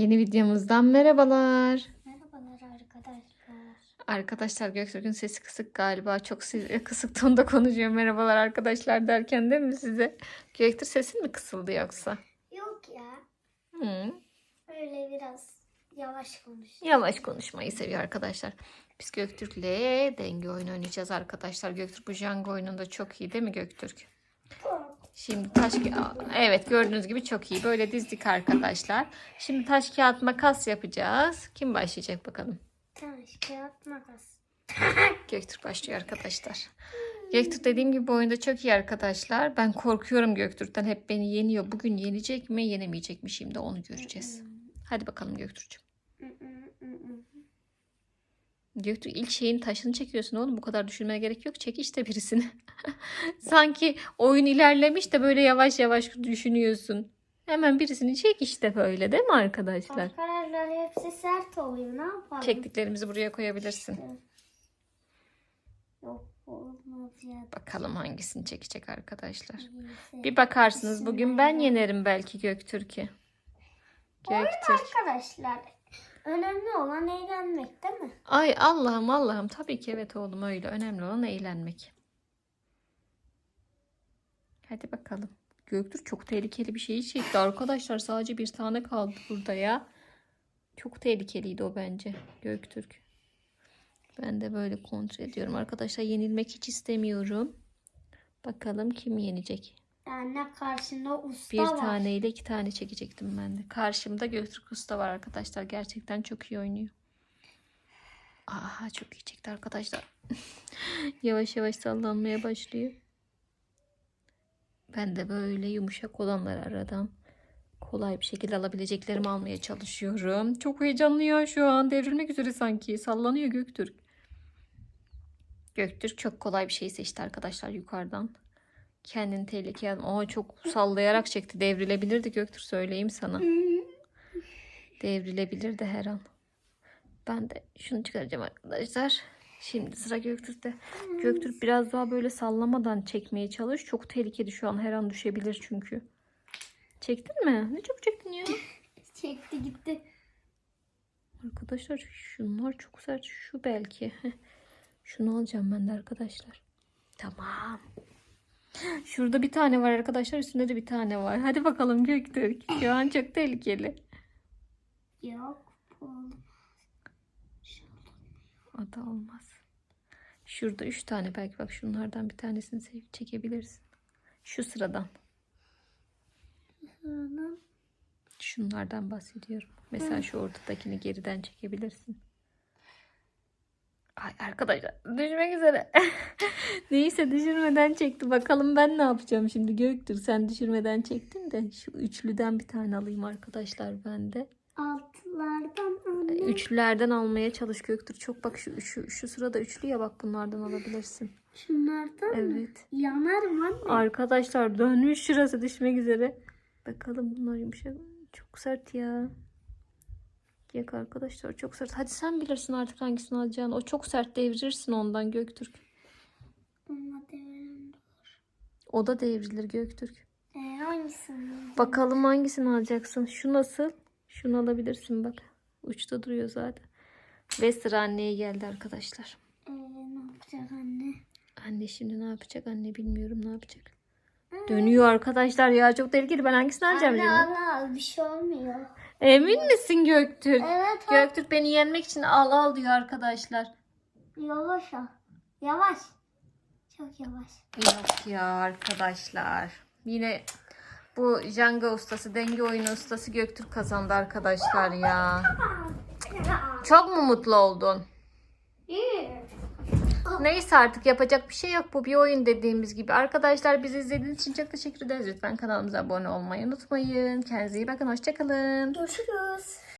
Yeni videomuzdan merhabalar. Merhabalar arkadaşlar. Arkadaşlar Göktürk'ün sesi kısık galiba. Çok kısık tonda konuşuyor. Merhabalar arkadaşlar derken değil mi size? Göktürk sesin mi kısıldı yoksa? Yok ya. Hı. Öyle biraz yavaş konuş. Yavaş konuşmayı seviyor arkadaşlar. Biz Göktürk'le denge oyunu oynayacağız arkadaşlar. Göktürk bu Jenga oyununda çok iyi değil mi Göktürk? Şimdi taş evet gördüğünüz gibi çok iyi. Böyle dizdik arkadaşlar. Şimdi taş kağıt makas yapacağız. Kim başlayacak bakalım? Taş, kağıt, makas. Göktürk başlıyor arkadaşlar. Göktürk dediğim gibi bu oyunda çok iyi arkadaşlar. Ben korkuyorum Göktürk'ten. Hep beni yeniyor. Bugün yenecek mi yenemeyecek mi şimdi onu göreceğiz. Hadi bakalım Göktürk'cüğüm. Göktürk ilk şeyin taşını çekiyorsun oğlum. Bu kadar düşünmene gerek yok. Çek işte birisini. Sanki oyun ilerlemiş de böyle yavaş yavaş düşünüyorsun. Hemen birisini çek işte böyle değil mi arkadaşlar? Kararlar hepsi sert oluyor. Ne yapalım? Çektiklerimizi buraya koyabilirsin. Yok olmaz ya. Bakalım hangisini çekecek arkadaşlar. Neyse. Bir bakarsınız bugün ben yenerim belki Göktürk'ü. Göktürk. Arkadaşlar önemli olan eğlenmek değil mi? Ay Allah'ım Allah'ım tabii ki evet oğlum öyle. Önemli olan eğlenmek. Hadi bakalım. Göktürk çok tehlikeli bir şey çekti arkadaşlar. Sadece bir tane kaldı burada ya. Çok tehlikeliydi o bence Göktürk. Ben de böyle kontrol ediyorum. Arkadaşlar yenilmek hiç istemiyorum. Bakalım kim yenecek. Yani karşında usta Bir var. tane ile iki tane çekecektim ben de. Karşımda Göktürk Usta var arkadaşlar. Gerçekten çok iyi oynuyor. Aha çok iyi çekti arkadaşlar. yavaş yavaş sallanmaya başlıyor. Ben de böyle yumuşak olanları aradan kolay bir şekilde alabileceklerimi almaya çalışıyorum. Çok heyecanlı ya şu an. Devrilmek üzere sanki. Sallanıyor Göktürk. Göktürk çok kolay bir şey seçti arkadaşlar yukarıdan. Kendini tehlikeye atma. Aa, çok sallayarak çekti. Devrilebilirdi Göktürk söyleyeyim sana. Devrilebilirdi her an. Ben de şunu çıkaracağım arkadaşlar. Şimdi sıra Göktürk'te. Göktürk biraz daha böyle sallamadan çekmeye çalış. Çok tehlikeli şu an. Her an düşebilir çünkü. Çektin mi? Ne çok çektin ya. Çekti gitti. Arkadaşlar şunlar çok sert. Şu belki. Şunu alacağım ben de arkadaşlar. Tamam. Şurada bir tane var arkadaşlar. Üstünde de bir tane var. Hadi bakalım Göktürk. Şu an çok tehlikeli. Yok. O da olmaz. Şurada üç tane belki bak şunlardan bir tanesini çekebilirsin. Şu sıradan. Şunlardan bahsediyorum. Mesela şu ortadakini geriden çekebilirsin. Ay arkadaşlar düşmek üzere. Neyse düşürmeden çekti. Bakalım ben ne yapacağım şimdi Göktür. Sen düşürmeden çektin de şu üçlüden bir tane alayım arkadaşlar ben de. Altlardan anne. Üçlülerden almaya çalış Göktür. Çok bak şu, şu, şu sırada üçlü ya bak bunlardan alabilirsin. Şunlardan mı? Evet. Yanar mı anne? Arkadaşlar dönmüş şurası düşmek üzere. Bakalım bunlar yumuşak. Çok sert ya. Yak arkadaşlar çok sert. Hadi sen bilirsin artık hangisini alacağını. O çok sert devirirsin ondan Göktürk. Bununla devirelim. O da devrilir Göktürk. E, hangisini? Bakalım hangisini alacaksın. Şu nasıl? Şunu alabilirsin bak. Uçta duruyor zaten. Ve sıra anneye geldi arkadaşlar. E, ne yapacak anne? Anne şimdi ne yapacak? Anne bilmiyorum ne yapacak. Dönüyor arkadaşlar ya çok tehlikeli. Ben hangisini alacağım Anne şimdi? al al bir şey olmuyor. Emin misin Göktürk? Evet al. Göktürk beni yenmek için al al diyor arkadaşlar. Yavaş al. Yavaş. Çok yavaş. Yok ya arkadaşlar. Yine bu Jenga ustası, denge oyunu ustası Göktürk kazandı arkadaşlar ya. Çok mu mutlu oldun? Neyse artık yapacak bir şey yok. Bu bir oyun dediğimiz gibi. Arkadaşlar bizi izlediğiniz için çok teşekkür ederiz. Lütfen kanalımıza abone olmayı unutmayın. Kendinize iyi bakın. Hoşçakalın. Görüşürüz.